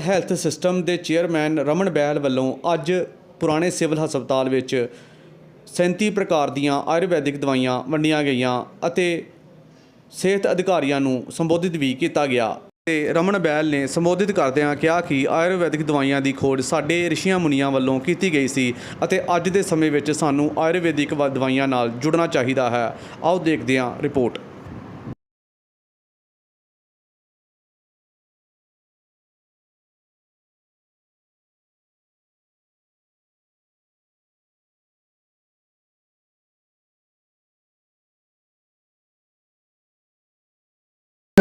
Health system ਦੇ chairman Raman Bail ਵੱਲੋਂ ਅੱਜ ਪੁਰਾਣੇ ਸਿਵਲ ਹਸਪਤਾਲ ਵਿੱਚ 37 ਪ੍ਰਕਾਰ ਦੀਆਂ ਆਯੁਰਵੈਦਿਕ ਦਵਾਈਆਂ ਵੰਡੀਆਂ ਗਈਆਂ ਅਤੇ ਸਿਹਤ ਅਧਿਕਾਰੀਆਂ ਨੂੰ ਸੰਬੋਧਿਤ ਵੀ ਕੀਤਾ ਗਿਆ। ਤੇ ਰਮਨ ਬੈਲ ਨੇ ਸੰਬੋਧਿਤ ਕਰਦਿਆਂ ਕਿਹਾ ਕਿ ਆਯੁਰਵੈਦਿਕ ਦਵਾਈਆਂ ਦੀ ਖੋਜ ਸਾਡੇ ਰਿਸ਼ੀਆਂ ਮੁਨੀਆਂ ਵੱਲੋਂ ਕੀਤੀ ਗਈ ਸੀ ਅਤੇ ਅੱਜ ਦੇ ਸਮੇਂ ਵਿੱਚ ਸਾਨੂੰ ਆਯੁਰਵੈਦਿਕ ਵ- ਦਵਾਈਆਂ ਨਾਲ ਜੁੜਨਾ ਚਾਹੀਦਾ ਹੈ। ਆਓ ਦੇਖਦੇ ਹਾਂ ਰਿਪੋਰਟ।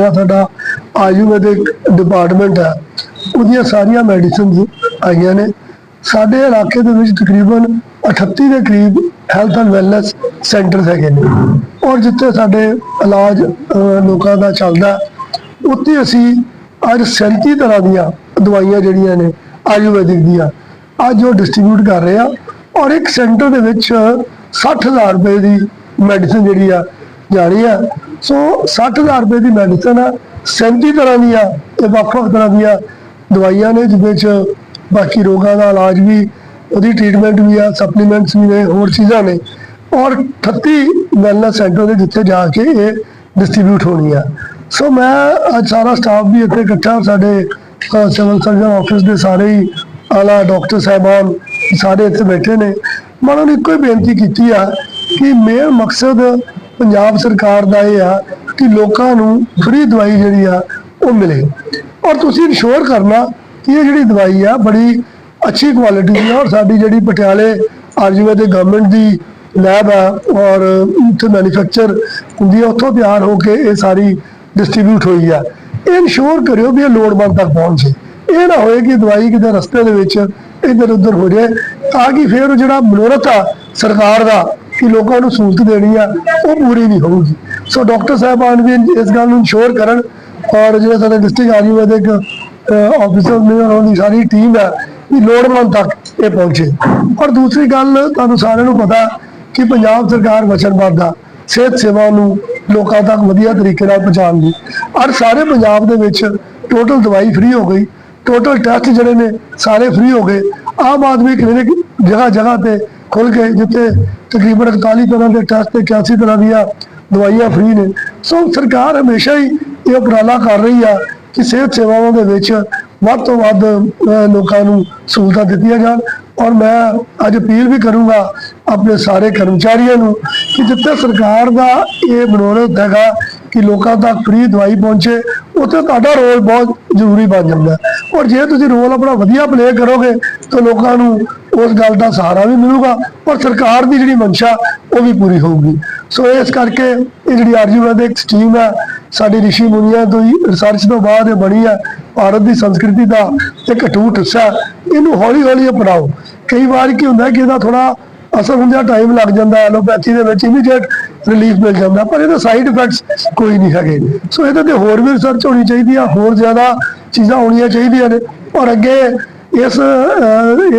ਜਿਹੜਾ ਸਾਡਾ ਆਯੁਰਵੈਦਿਕ ਡਿਪਾਰਟਮੈਂਟ ਹੈ, ਉਹਦੀਆਂ ਸਾਰੀਆਂ ਮੈਡੀਸਿਨਸ ਆਈਆਂ ਨੇ। ਸਾਡੇ ਇਲਾਕੇ ਦੇ ਵਿੱਚ ਤਕਰੀਬਨ 38 ਦੇ ਕਰੀਬ ਹੈਲਥ ਐਂਡ ਵੈਲਨੈਸ ਸੈਂਟਰਸ ਹੈਗੇ ਨੇ। ਔਰ ਜਿੱਥੇ ਸਾਡੇ ਇਲਾਜ ਲੋਕਾਂ ਦਾ ਚੱਲਦਾ ਉੱਥੇ ਅਸੀਂ ਅੱਜ 37 ਤਰ੍ਹਾਂ ਦੀਆਂ ਦਵਾਈਆਂ ਜਿਹੜੀਆਂ ਨੇ, ਆਯੁਰਵੈਦਿਕ ਦੀਆਂ, ਅੱਜ ਉਹ ਡਿਸਟ੍ਰੀਬਿਊਟ ਕਰ ਰਹੇ ਆ। ਔਰ ਇੱਕ ਸੈਂਟਰ ਦੇ ਵਿੱਚ 60000 ਰੁਪਏ ਦੀ ਮੈਡੀਸਿਨ ਜਿਹੜੀ ਆ, ਜਾ ਰਹੀ ਆ। ਸੋ 60000 ਰੁਪਏ ਦੀ ਮੈਡੀਸਨ ਆ 37 ਤਰ੍ਹਾਂ ਦੀਆਂ ਤੇ ਵੱਖ-ਵੱਖ ਤਰ੍ਹਾਂ ਦੀਆਂ ਦਵਾਈਆਂ ਨੇ, ਜਿਹਦੇ 'ਚ ਬਾਕੀ ਰੋਗਾਂ ਦਾ ਇਲਾਜ ਵੀ, ਉਹਦੀ ਟ੍ਰੀਟਮੈਂਟ ਵੀ ਆ ਸਪਲੀਮੈਂਟਸ ਵੀ ਨੇ, ਹੋਰ ਚੀਜ਼ਾਂ ਨੇ। ਔਰ 38 ਵੈਲਨੈਸ ਸੈਂਟਰ ਦੇ ਜਿੱਥੇ ਜਾ ਕੇ ਇਹ ਡਿਸਟ੍ਰੀਬਿਊਟ ਹੋਣੀ ਆ। ਸੋ ਮੈਂ ਅੱਜ ਸਾਰਾ ਸਟਾਫ ਵੀ ਇੱਥੇ ਇਕੱਠਾ, ਸਾਡੇ ਸਿਵਲ ਸਰਜਨ ਆਫਿਸ ਦੇ ਸਾਰੇ ਹੀ ਆਲਾ ਡਾਕਟਰ ਸਾਹਿਬਾਨ ਸਾਰੇ ਇੱਥੇ ਬੈਠੇ ਨੇ। ਮੈਂ ਉਹਨਾਂ ਨੂੰ ਇੱਕੋ ਹੀ ਬੇਨਤੀ ਕੀਤੀ ਆ ਕਿ ਮੇਨ ਮਕਸਦ ਪੰਜਾਬ ਸਰਕਾਰ ਦਾ ਇਹ ਆ ਕਿ ਲੋਕਾਂ ਨੂੰ ਫ੍ਰੀ ਦਵਾਈ ਜਿਹੜੀ ਆ ਉਹ ਮਿਲੇ। ਔਰ ਤੁਸੀਂ ਇਨਸ਼ੋਰ ਕਰਨਾ ਕਿ ਇਹ ਜਿਹੜੀ ਦਵਾਈ ਆ ਬੜੀ ਅੱਛੀ ਕੁਆਲਿਟੀ ਦੀ ਆ ਔਰ ਸਾਡੀ ਜਿਹੜੀ ਪਟਿਆਲੇ ਆਯੁਰਵੈਦਿਕ ਗਵਰਨਮੈਂਟ ਦੀ ਲੈਬ ਆ ਔਰ ਉੱਥੇ ਮੈਨੂਫੈਕਚਰ ਹੁੰਦੀ ਆ, ਉੱਥੋਂ ਤਿਆਰ ਹੋ ਕੇ ਇਹ ਸਾਰੀ ਡਿਸਟ੍ਰੀਬਿਊਟ ਹੋਈ ਆ। ਇਹ ਇਨਸ਼ੋਰ ਕਰਿਓ ਵੀ ਇਹ ਲੋੜਵੰਦ ਤੱਕ ਪਹੁੰਚੇ। ਇਹ ਨਾ ਹੋਏ ਕਿ ਦਵਾਈ ਕਿਤੇ ਰਸਤੇ ਦੇ ਵਿੱਚ ਇੱਧਰ ਉੱਧਰ ਹੋ ਜਾਏ ਤਾਂ ਕਿ ਫਿਰ ਜਿਹੜਾ ਮਨੋਰਥ ਆ ਸਰਕਾਰ ਦਾ ਕਿ ਲੋਕਾਂ ਨੂੰ ਸਹੂਲਤ ਦੇਣੀ ਆ, ਉਹ ਪੂਰੀ ਨਹੀਂ ਹੋਊਗੀ। ਸੋ ਡਾਕਟਰ ਸਾਹਿਬਾਨ ਵੀ ਇਸ ਗੱਲ ਨੂੰ ਇਨਸ਼ੋਰ ਕਰਨ ਔਰ ਜਿਹੜੇ ਸਾਡੇ ਡਿਸਟ੍ਰਿਕਟ ਆਯੁਰਵੈਦਿਕ ਆਫੀਸਰ ਨੇ ਉਹਨਾਂ ਦੀ ਸਾਰੀ ਟੀਮ ਹੈ ਕਿ ਲੋੜਵੰਦ ਤੱਕ ਇਹ ਪਹੁੰਚੇ। ਔਰ ਦੂਸਰੀ ਗੱਲ ਤੁਹਾਨੂੰ ਸਾਰਿਆਂ ਨੂੰ ਪਤਾ ਕਿ ਪੰਜਾਬ ਸਰਕਾਰ ਵਚਨਬੱਧ ਆ, ਸਿਹਤ ਸੇਵਾ ਨੂੰ ਲੋਕਾਂ ਤੱਕ ਵਧੀਆ ਤਰੀਕੇ ਨਾਲ ਪਹੁੰਚਾਉਣ ਲਈ ਔਰ ਸਾਰੇ ਪੰਜਾਬ ਦੇ ਵਿੱਚ ਟੋਟਲ ਦਵਾਈ ਫ੍ਰੀ ਹੋ ਗਈ ਟੋਟਲ ਟੈਸਟ ਜਿਹੜੇ ਨੇ ਸਾਰੇ ਫ੍ਰੀ ਹੋ ਗਏ। ਆਮ ਆਦਮੀ ਕਲੀਨਿਕ ਜਗ੍ਹਾ ਜਗ੍ਹਾ ਤੇ ਖੁੱਲ ਗਏ ਜਿੱਥੇ ਤਕਰੀਬਨ 41 ਤਰ੍ਹਾਂ ਦੇ ਟੈਸਟ ਤੇ 81 ਤਰ੍ਹਾਂ ਦੀਆਂ ਦਵਾਈਆਂ ਫ੍ਰੀ ਨੇ। ਸੋ ਸਰਕਾਰ ਹਮੇਸ਼ਾ ਹੀ ਇਹ ਉਪਰਾਲਾ ਕਰ ਰਹੀ ਆ ਕਿ ਸਿਹਤ ਸੇਵਾਵਾਂ ਦੇ ਵਿੱਚ ਵੱਧ ਤੋਂ ਵੱਧ ਅਹ, ਲੋਕਾਂ ਨੂੰ ਸਹੂਲਤਾਂ ਦਿੱਤੀਆਂ ਜਾਣ। ਔਰ ਮੈਂ ਅੱਜ ਅਪੀਲ ਵੀ ਕਰੂੰਗਾ ਆਪਣੇ ਸਾਰੇ ਕਰਮਚਾਰੀਆਂ ਨੂੰ ਕਿ ਜਿੱਥੇ ਸਰਕਾਰ ਦਾ ਇਹ ਮਨੋਰਥ ਹੈਗਾ ਕਿ ਲੋਕਾਂ ਤੱਕ ਫ੍ਰੀ ਦਵਾਈ ਪਹੁੰਚੇ, ਉੱਥੇ ਤੁਹਾਡਾ ਰੋਲ ਬਹੁਤ ਜ਼ਰੂਰੀ ਬਣ ਜਾਂਦਾ ਔਰ ਜੇ ਤੁਸੀਂ ਰੋਲ ਆਪਣਾ ਵਧੀਆ ਪਲੇ ਕਰੋਗੇ, ਤਾਂ ਲੋਕਾਂ ਨੂੰ ਉਸ ਗੱਲ ਦਾ ਸਹਾਰਾ ਵੀ ਮਿਲੂਗਾ ਔਰ ਸਰਕਾਰ ਦੀ ਜਿਹੜੀ ਮਨਸ਼ਾ, ਉਹ ਵੀ ਪੂਰੀ ਹੋਊਗੀ। ਸੋ ਇਸ ਕਰਕੇ ਇਹ ਜਿਹੜੀ ਆਯੁਰਵੈਦਿਕ ਸਕੀਮ ਹੈ, ਸਾਡੀ ਰਿਸ਼ੀ ਮੁਨੀਆਂ ਤੋਂ ਹੀ ਰਿਸਰਚ ਤੋਂ ਬਾਅਦ ਇਹ ਬਣੀ ਹੈ, ਭਾਰਤ ਦੀ ਸੰਸਕ੍ਰਿਤੀ ਦਾ ਇੱਕ ਅਟੂਟ ਹਿੱਸਾ ਇਹਨੂੰ ਹੌਲੀ ਹੌਲੀ ਅਪਣਾਓ। ਕਈ ਵਾਰ ਕੀ ਹੁੰਦਾ ਕਿ ਇਹਦਾ ਥੋੜਾ ਅਸਰ ਹੁੰਦਾ ਟਾਈਮ ਲੱਗ ਜਾਂਦਾ, ਐਲੋਪੈਥੀ ਦੇ ਵਿੱਚ ਇਮੀਡੀਏਟ ਰਿਲੀਫ ਮਿਲ ਜਾਂਦਾ, ਪਰ ਇਹਦੇ ਸਾਈਡ ਇਫੈਕਟਸ ਕੋਈ ਨਹੀਂ ਹੈਗੇ। ਸੋ ਇਹਦੇ ਤੇ ਹੋਰ ਵੀ ਰਿਸਰਚ ਹੋਣੀ ਚਾਹੀਦੀ ਆ, ਹੋਰ ਜ਼ਿਆਦਾ ਚੀਜ਼ਾਂ ਹੋਣੀਆਂ ਚਾਹੀਦੀਆਂ ਨੇ। ਔਰ ਅੱਗੇ ਇਸ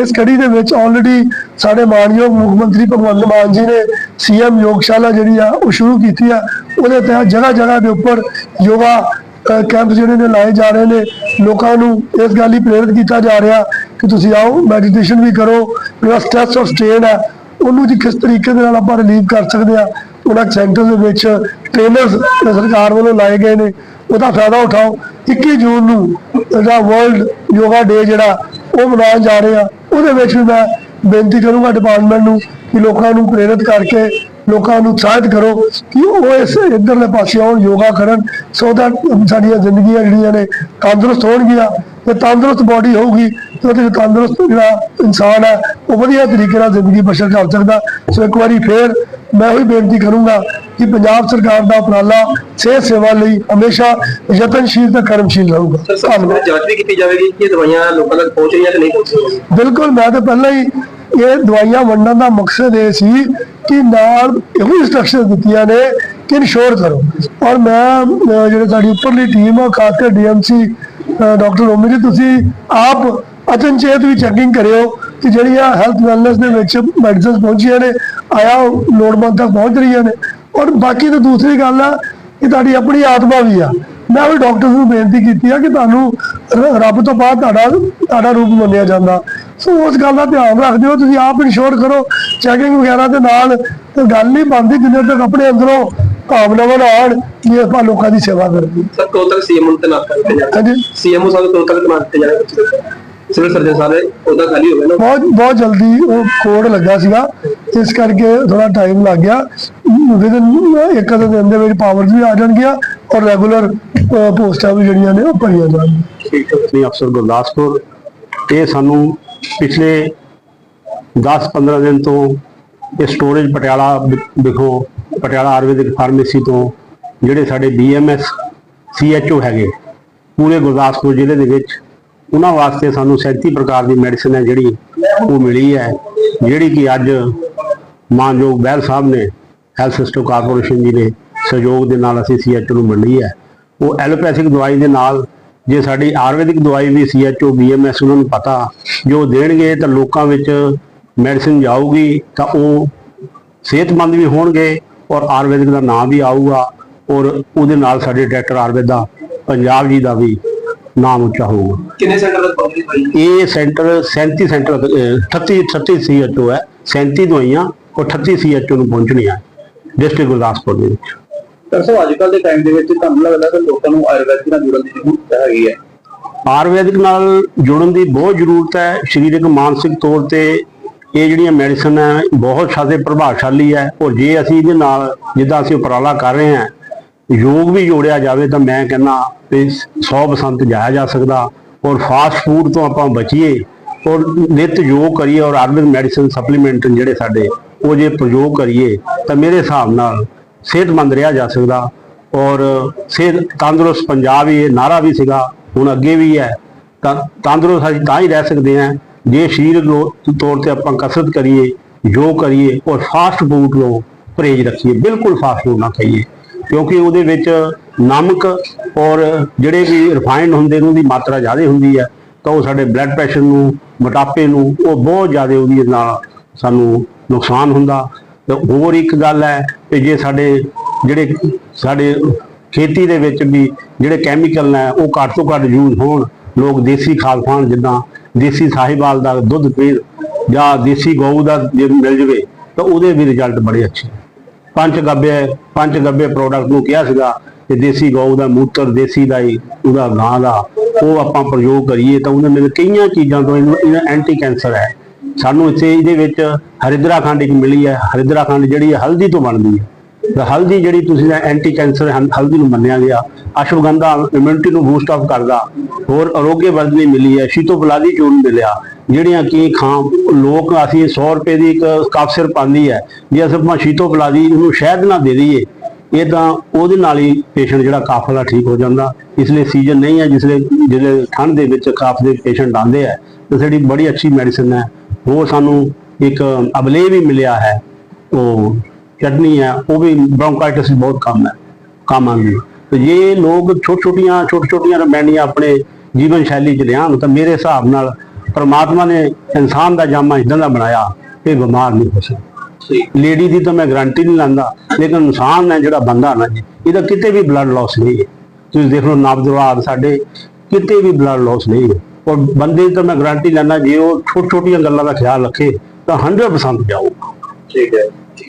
ਇਸ ਕੜੀ ਦੇ ਵਿੱਚ ਆਲਰੇਡੀ ਸਾਡੇ ਮਾਨਯੋਗ ਮੁੱਖ ਮੰਤਰੀ ਭਗਵੰਤ ਮਾਨ ਜੀ ਨੇ ਸੀਐਮ ਯੋਗਸ਼ਾਲਾ ਜਿਹੜੀ ਆ, ਉਹ ਸ਼ੁਰੂ ਕੀਤੀ ਆ। ਉਹਦੇ ਤਹਿਤ ਜਗ੍ਹਾ ਜਗ੍ਹਾ ਦੇ ਉੱਪਰ ਯੋਗਾ ਕੈਂਪ ਜਿਹੜੇ ਨੇ ਲਾਏ ਜਾ ਰਹੇ ਨੇ। ਲੋਕਾਂ ਨੂੰ ਇਸ ਗੱਲ ਲਈ ਪ੍ਰੇਰਿਤ ਕੀਤਾ ਜਾ ਰਿਹਾ ਕਿ ਤੁਸੀਂ ਆਓ ਮੈਡੀਟੇਸ਼ਨ ਵੀ ਕਰੋ। ਜਿਹੜਾ ਸਟ੍ਰੈਸ ਔਰ ਸਟ੍ਰੇਨ ਹੈ ਉਹਨੂੰ ਜੀ ਕਿਸ ਤਰੀਕੇ ਦੇ ਨਾਲ ਆਪਾਂ ਰਿਲੀਵ ਕਰ ਸਕਦੇ ਆ। ਉਹਨਾਂ ਸੈਂਟਰ ਦੇ ਵਿੱਚ ਟ੍ਰੇਨਰਸ ਸਰਕਾਰ ਵੱਲੋਂ ਲਾਏ ਗਏ ਨੇ। ਉਹਦਾ ਫਾਇਦਾ ਉਠਾਓ। 21 ਜੂਨ ਨੂੰ ਜਿਹੜਾ ਵਰਲਡ ਯੋਗਾ ਡੇ ਜਿਹੜਾ, ਉਹ ਮਨਾਉਣ ਜਾ ਰਹੇ। ਆ ਉਹਦੇ ਵਿੱਚ ਵੀ ਮੈਂ ਬੇਨਤੀ ਕਰੂੰਗਾ ਡਿਪਾਰਟਮੈਂਟ ਨੂੰ ਕਿ ਲੋਕਾਂ ਨੂੰ ਪ੍ਰੇਰਿਤ ਕਰਕੇ ਲੋਕਾਂ ਨੂੰ ਉਤਸ਼ਾਹਿਤ ਕਰੋ ਕਿ ਉਹ ਇਸ ਇਧਰਲੇ ਪਾਸੇ ਆਉਣ, ਯੋਗਾ ਕਰਨ ਸੋ that ਸਾਡੀਆਂ ਜ਼ਿੰਦਗੀਆਂ ਜਿਹੜੀਆਂ ਨੇ ਤੰਦਰੁਸਤ ਹੋਣਗੀਆਂ। ਤੇ ਤੰਦਰੁਸਤ ਬਾਡੀ ਹੋਊਗੀ। ਉਹਦੇ ਤੰਦਰੁਸਤ ਜਿਹੜਾ ਇਨਸਾਨ ਹੈ ਉਹ ਵਧੀਆ ਤਰੀਕੇ ਨਾਲ ਜ਼ਿੰਦਗੀ ਬਸ਼ਰ ਕਰ ਸਕਦਾ। ਸੋ ਇੱਕ ਵਾਰੀ ਫੇਰ ਮੈਂ ਉਹੀ ਬੇਨਤੀ ਕਰੂੰਗਾ ਕਿ ਪੰਜਾਬ ਸਰਕਾਰ ਦਾ ਉਪਰਾਲਾ ਸਿਹਤ ਸੇਵਾ ਲਈ ਹਮੇਸ਼ਾ ਯਤਨਸ਼ੀਲ ਤੇ ਕਰਮਸ਼ੀਲ ਰਹੂਗਾ। ਧੰਨਵਾਦ। ਜਾਂਚ ਵੀ ਕੀਤੀ ਜਾਵੇਗੀ ਕਿ ਇਹ ਦਵਾਈਆਂ ਲੋਕਾਂ ਤੱਕ ਪਹੁੰਚ ਰਹੀਆਂ ਕਿ ਨਹੀਂ ਪਹੁੰਚ ਰਹੀਆਂ? ਬਿਲਕੁਲ ਮੈਂ ਤਾਂ ਪਹਿਲਾਂ ਹੀ ਇਹ ਦਵਾਈਆਂ ਵੰਡਣ ਦਾ ਮਕਸਦ ਇਹ ਸੀ ਕਿ ਨਾਲ ਇਹੋ ਇੰਸਟਰਕਸ਼ਨ ਦਿੱਤੀਆਂ ਨੇ ਕਿ ਇਨਸ਼ੋਰ ਕਰੋ। ਔਰ ਮੈਂ ਜਿਹੜੇ ਸਾਡੀ ਉੱਪਰਲੀ ਟੀਮ ਆ ਖਾਸ ਕਰ ਡੀਐਮਸੀ ਡਾਕਟਰ ਓਮੀ ਜੀ ਤੁਸੀਂ ਆਪ ਅਚਨਚੇਤ ਵੀ ਚੈਕਿੰਗ ਕਰਿਓ ਕਿ ਜਿਹੜੀਆਂ ਹੈਲਥ ਵੈਲਨੈਸ ਦੇ ਵਿੱਚ ਮੈਡੀਸਿਨਸ ਪਹੁੰਚੀਆਂ ਨੇ ਆਇਆ ਲੋੜਵੰਦ ਤੱਕ ਪਹੁੰਚ ਰਹੀਆਂ ਨੇ। ਔਰ ਬਾਕੀ ਤਾਂ ਦੂਸਰੀ ਗੱਲ ਆ ਕਿ ਤੁਹਾਡੀ ਆਪਣੀ ਆਤਮਾ ਵੀ ਆ। ਮੈਂ ਵੀ ਡਾਕਟਰ ਨੂੰ ਬੇਨਤੀ ਕੀਤੀ ਆ ਕਿ ਤੁਹਾਨੂੰ ਰੱਬ ਤੋਂ ਬਾਅਦ ਤੁਹਾਡਾ ਤੁਹਾਡਾ ਰੂਪ ਮੰਨਿਆ ਜਾਂਦਾ। ਸੋ ਉਸ ਗੱਲ ਦਾ ਧਿਆਨ ਰੱਖਦੇ ਹੋ ਤੁਸੀਂ ਆਪ ਇੰਸ਼ੋਰ ਕਰੋ ਚੈਕਿੰਗ ਵਗੈਰਾ ਦੇ ਨਾਲ ਤੇ ਗੱਲ ਨਹੀਂ ਬਣਦੀ ਜਿੰਨੇ ਤੱਕ ਆਪਣੇ ਅੰਦਰੋਂ ਭਾਵਨਾਵਾਂ ਨਾਲ ਕਿ ਆਪਾਂ ਲੋਕਾਂ ਦੀ ਸੇਵਾ ਕਰਨੀ ਸਰ ਤੱਕ ਸੀਐਮ ਨੂੰ ਤੈਨਾਤ ਕਰ ਦਿੱਤੇ ਜਾਣਗੇ ਹਾਂਜੀ ਸੀਐਮ ਸਾਹਿਬ ਤੱਕ ਤੈਨਾਤ ਕੀਤੇ ਜਾਣਗੇ ਸਿਵਲ ਸਰਜਨ ਸਾਰੇ ਉਹਦਾ ਖਾਲੀ ਹੋ ਗਿਆ ਨਾ? ਬਹੁਤ ਬਹੁਤ ਜਲਦੀ ਉਹ ਕੋਡ ਲੱਗਾ ਸੀਗਾ ਇਸ ਕਰਕੇ ਥੋੜਾ ਟਾਈਮ ਲੱਗ ਗਿਆ। ਵਿਦਨ ਇੱਕ ਅੱਧੇ ਦਿਨ ਦੇ ਵਿੱਚ ਪਾਵਰਸ ਵੀ ਆ ਜਾਣਗੀਆਂ ਔਰ ਰੈਗੂਲਰ ਪੋਸਟਾਂ ਵੀ ਜਿਹੜੀਆਂ ਨੇ ਉਹ ਭਰੀਆਂ ਜਾਣਗੀਆਂ। ਠੀਕ ਹੈ ਨਹੀਂ ਅਫਸਰ ਗੁਰਦਾਸਪੁਰ ਇਹ ਸਾਨੂੰ ਪਿਛਲੇ 10-15 ਦਿਨ ਤੋਂ ਇਹ ਸਟੋਰੇਜ ਪਟਿਆਲਾ ਵਿਖੋਂ ਪਟਿਆਲਾ ਆਯੁਰਵੈਦਿਕ ਫਾਰਮੇਸੀ ਤੋਂ ਜਿਹੜੇ ਸਾਡੇ ਬੀਐਮਐਸ ਸੀਐਚਓ ਹੈਗੇ ਪੂਰੇ ਗੁਰਦਾਸਪੁਰ ਜ਼ਿਲ੍ਹੇ ਦੇ ਵਿੱਚ ਉਹਨਾਂ ਵਾਸਤੇ ਸਾਨੂੰ 37 ਪ੍ਰਕਾਰ ਦੀ ਮੈਡੀਸਨ ਹੈ ਜਿਹੜੀ ਉਹ ਮਿਲੀ ਹੈ, ਜਿਹੜੀ ਕਿ ਅੱਜ ਮਾਨਯੋਗ ਬਹਿਲ ਸਾਹਿਬ ਨੇ ਹੈਲਥ ਸਿਸਟਮ ਕਾਰਪੋਰੇਸ਼ਨ ਜੀ ਨੇ ਸਹਿਯੋਗ ਦੇ ਨਾਲ ਅਸੀਂ ਸੀਐਚਓ ਨੂੰ ਮਿਲੀ ਹੈ। ਉਹ ਐਲੋਪੈਥਿਕ ਦਵਾਈ ਦੇ ਨਾਲ ਜੇ ਸਾਡੀ ਆਯੁਰਵੈਦਿਕ ਦਵਾਈ ਵੀ ਸੀਐਚਓ ਬੀਐਮਐਸ ਉਹਨਾਂ ਨੂੰ ਪਤਾ ਜੋ ਦੇਣਗੇ ਤਾਂ ਲੋਕਾਂ ਵਿੱਚ ਮੈਡੀਸਿਨ ਜਾਊਗੀ ਤਾਂ ਉਹ ਸਿਹਤਮੰਦ ਵੀ ਹੋਣਗੇ ਔਰ ਆਯੁਰਵੈਦਿਕ ਦਾ ਨਾਮ ਵੀ ਆਊਗਾ ਔਰ ਉਹਦੇ ਨਾਲ ਸਾਡੇ ਡਾਕਟਰ ਆਯੁਰਵੇਦਾ ਪੰਜਾਬ ਜੀ ਦਾ ਵੀ ਨਾਮ ਉੱਚਾ ਹੋਊਗਾ। ਕਿੰਨੇ ਸੈਂਟਰ ਤੱਕ ਪਹੁੰਚ ਭਾਈ? ਇਹ ਸੈਂਟਰ 37 ਸੈਂਟਰ ਅਹ, 38 38 ਸੀਐਚਓ ਹੈ। 37 ਦਵਾਈਆਂ ਔਰ 38 ਸੀਐਚਓ ਨੂੰ ਪਹੁੰਚਣੀਆਂ ਡਿਸਟ੍ਰਿਕਟ ਗੁਰਦਾਸਪੁਰ ਦੇ ਵਿੱਚ। ਸਰ ਅੱਜ ਕੱਲ ਦੇ ਟਾਈਮ ਦੇ ਵਿੱਚ ਤੁਹਾਨੂੰ ਲੱਗਦਾ ਕਿ ਲੋਕਾਂ ਨੂੰ ਆਯੁਰਵੈਦਿਕ ਨਾਲ ਜੁੜਨ ਦੀ ਜ਼ਰੂਰਤ ਹੈਗੀ ਹੈ? ਆਯੁਰਵੈਦਿਕ ਨਾਲ ਜੁੜਨ ਦੀ ਬਹੁਤ ਜ਼ਰੂਰਤ ਹੈ। ਸਰੀਰਕ ਮਾਨਸਿਕ ਤੌਰ ਤੇ ਇਹ ਜਿਹੜੀਆਂ ਮੈਡੀਸਨ ਹੈ ਬਹੁਤ ਜ਼ਿਆਦਾ ਪ੍ਰਭਾਵਸ਼ਾਲੀ ਹੈ। ਔਰ ਜੇ ਅਸੀਂ ਇਹਦੇ ਨਾਲ ਜਿੱਦਾਂ ਅਸੀਂ ਉਪਰਾਲਾ ਕਰ ਰਹੇ ਹਾਂ ਯੋਗ ਵੀ ਜੋੜਿਆ ਜਾਵੇ ਤਾਂ ਮੈਂ ਕਹਿੰਦਾ ਵੀ 100% ਜਾਇਆ ਜਾ ਸਕਦਾ ਔਰ ਫਾਸਟ ਫੂਡ ਤੋਂ ਆਪਾਂ ਬਚੀਏ ਔਰ ਨਿਤ ਯੋਗ ਕਰੀਏ ਔਰ ਆਯੁਰਵੈਦਿਕ ਮੈਡੀਸਨ ਸਪਲੀਮੈਂਟ ਜਿਹੜੇ ਸਾਡੇ ਉਹ ਜੇ ਪ੍ਰਯੋਗ ਕਰੀਏ ਤਾਂ ਮੇਰੇ ਹਿਸਾਬ ਨਾਲ ਸਿਹਤਮੰਦ ਰਿਹਾ ਜਾ ਸਕਦਾ ਔਰ ਸਿਹਤ ਤੰਦਰੁਸਤ ਪੰਜਾਬ ਹੀ ਇਹ ਨਾਰਾ ਵੀ ਸੀਗਾ, ਹੁਣ ਅੱਗੇ ਵੀ ਹੈ। ਤਾਂ ਤੰਦਰੁਸਤ ਅਸੀਂ ਤਾਂ ਹੀ ਰਹਿ ਸਕਦੇ ਹਾਂ ਜੇ ਸਰੀਰਕ ਤੌਰ ਤੇ ਆਪਾਂ ਕਸਰਤ ਕਰੀਏ, ਯੋਗ ਕਰੀਏ ਔਰ ਫਾਸਟ ਫੂਡ ਨੂੰ ਪਰਹੇਜ਼ ਰੱਖੀਏ, ਬਿਲਕੁਲ ਫਾਸਟ ਫੂਡ ਨਾ ਖਾਈਏ। ਕਿਉਂਕਿ ਉਹਦੇ ਵਿੱਚ ਨਮਕ ਔਰ ਜਿਹੜੇ ਵੀ ਰਿਫਾਈਨਡ ਹੁੰਦੇ ਨੇ, ਉਹਦੀ ਮਾਤਰਾ ਜ਼ਿਆਦਾ ਹੁੰਦੀ ਹੈ, ਤਾਂ ਉਹ ਸਾਡੇ ਬਲੱਡ ਪ੍ਰੈਸ਼ਰ ਨੂੰ, ਮੋਟਾਪੇ ਨੂੰ, ਉਹ ਬਹੁਤ ਜ਼ਿਆਦਾ ਉਹਦੀ ਨਾਲ ਸਾਨੂੰ ਨੁਕਸਾਨ ਹੁੰਦਾ। ਤੇ ਹੋਰ ਇੱਕ ਗੱਲ ਹੈ ਕਿ ਜੇ ਸਾਡੇ ਜਿਹੜੇ ਸਾਡੇ ਖੇਤੀ ਦੇ ਵਿੱਚ ਵੀ ਜਿਹੜੇ ਕੈਮੀਕਲ ਨੇ, ਉਹ ਘੱਟ ਤੋਂ ਘੱਟ ਯੂਜ਼ ਹੋਣ, ਲੋਕ ਦੇਸੀ ਖਾਦ ਖਾਣ ਜਿੱਦਾਂ ਦੇਸੀ ਸਾਹੀਵਾਲ ਦਾ ਦੁੱਧ ਪੀਣ ਜਾਂ ਦੇਸੀ ਗਊ ਦਾ ਜੇ ਮਿਲ ਜਵੇ, ਤਾਂ ਉਹਦੇ ਵੀ ਰਿਜ਼ਲਟ ਬੜੇ ਅੱਛੇ ਪੰਜ ਗੱਬੇ ਪੰਜ ਗੱਬੇ ਪ੍ਰੋਡਕਟ ਨੂੰ ਕਿਹਾ ਸੀਗਾ ਕਿ ਦੇਸੀ ਗਊ ਦਾ ਮੂਤਰ ਦੇਸੀ ਦਾ ਹੀ, ਉਹਦਾ ਗਾਂ ਦਾ, ਉਹ ਆਪਾਂ ਪ੍ਰਯੋਗ ਕਰੀਏ ਤਾਂ ਉਹਨਾਂ ਨੇ ਕਈਆਂ ਚੀਜ਼ਾਂ ਤੋਂ ਇਹਨੂੰ, ਇਹਦਾ ਐਂਟੀ ਕੈਂਸਰ ਹੈ। ਸਾਨੂੰ ਇੱਥੇ ਇਹਦੇ ਵਿੱਚ ਹਰਿਦਰਾਖੰਡ ਇੱਕ ਮਿਲੀ ਹੈ ਹਰਿਦਰਾਖੰਡ ਜਿਹੜੀ ਹੈ ਹਲਦੀ ਤੋਂ ਬਣਦੀ ਹੈ। ਤਾਂ ਹਲਦੀ ਜਿਹੜੀ ਤੁਸੀਂ ਐਂਟੀ ਕੈਂਸਰ ਹਲਦੀ ਨੂੰ ਮੰਨਿਆ ਗਿਆ। ਅਸ਼ਵਗੰਧਾ ਇਮਿਊਨਿਟੀ ਨੂੰ ਬੂਸਟ ਅਪ ਕਰਦਾ। ਹੋਰ ਅਰੋਗੇ ਵਰਧਨੀ ਮਿਲੀ ਹੈ ਸ਼ੀਤੋਪਲਾਦੀ ਚੂਰਨ ਮਿਲਿਆ। ਜਿਹੜੀਆਂ ਕਿ ਖਾਂ, ਲੋਕ ਅਸੀਂ 100 ਰੁਪਏ ਦੀ ਇੱਕ ਕੱਪ ਸਿਰ ਪਾਉਂਦੀ ਹੈ, ਜੇ ਅਸੀਂ ਆਪਾਂ ਸ਼ੀਤੋਪਲਾਦੀ ਉਹਨੂੰ ਸ਼ਹਿਦ ਨਾ ਦੇ ਦਈਏ, ਇਹ ਤਾਂ ਉਹਦੇ ਨਾਲ ਹੀ ਪੇਸ਼ੈਂਟ ਜਿਹੜਾ ਕਾਫਲਾ ਠੀਕ ਹੋ ਜਾਂਦਾ। ਇਸ ਲਈ ਸੀਜ਼ਨ ਨਹੀਂ ਹੈ, ਜਿਸ ਲਈ ਜਿਹੜੇ ਠੰਡ ਦੇ ਵਿੱਚ ਕਾਫ ਦੇ ਪੇਸ਼ੈਂਟ ਆਉਂਦੇ ਆ ਤਾਂ ਸਾਡੀ ਬੜੀ ਅੱਛੀ ਮੈਡੀਸਨ ਹੈ। ਉਹ ਸਾਨੂੰ ਇੱਕ ਅਬਲੇ ਵੀ ਮਿਲਿਆ ਹੈ, ਉਹ ਚਟਨੀ ਹੈ, ਉਹ ਵੀ ਬ੍ਰੌਂਕਾਈਟਿਸ ਵੀ ਬਹੁਤ ਕੰਮ ਹੈ, ਕੰਮ ਆਉਂਦੀ ਤੇ ਜੇ ਲੋਕ ਛੋਟ ਛੋਟੀਆਂ ਛੋਟ ਛੋਟੀਆਂ ਰਮੈਣੀਆਂ ਆਪਣੇ ਜੀਵਨ ਸ਼ੈਲੀ ਚ ਲਿਆਉਣ, ਤਾਂ ਮੇਰੇ ਹਿਸਾਬ ਨਾਲ ਪ੍ਰਮਾਤਮਾ ਨੇ ਇਨਸਾਨ ਦਾ ਜਾਮਾ ਇਦਾਂ ਦਾ ਬਣਾਇਆ ਕਿ ਬਿਮਾਰ ਨਹੀਂ ਹੋ ਸਕਦਾ। ਲੇਡੀ ਦੀ ਤਾਂ ਮੈਂ ਗਾਰੰਟੀ ਨਹੀਂ ਲਾਂਦਾ ਲੇਕਿਨ ਇਨਸਾਨ ਹੈ ਜਿਹੜਾ ਬੰਦਾ ਨਾ ਜੀ ਇਹਦਾ ਕਿਤੇ ਵੀ ਬਲੱਡ ਲਾਸ ਨਹੀਂ ਹੈ। ਤੁਸੀਂ ਦੇਖ ਲਓ ਨਵਜਵਾਨ ਸਾਡੇ ਕਿਤੇ ਵੀ ਬਲੱਡ ਲਾਸ ਨਹੀਂ ਹੈ। ਔਰ ਬੰਦੇ ਦੀ ਤਾਂ ਮੈਂ ਗਾਰੰਟੀ ਲੈਂਦਾ ਜੇ ਉਹ ਛੋਟ ਛੋਟੀਆਂ ਗੱਲਾਂ ਦਾ ਖਿਆਲ ਰੱਖੇ ਤਾਂ 100% ਜਾਊਗਾ। ਠੀਕ ਹੈ।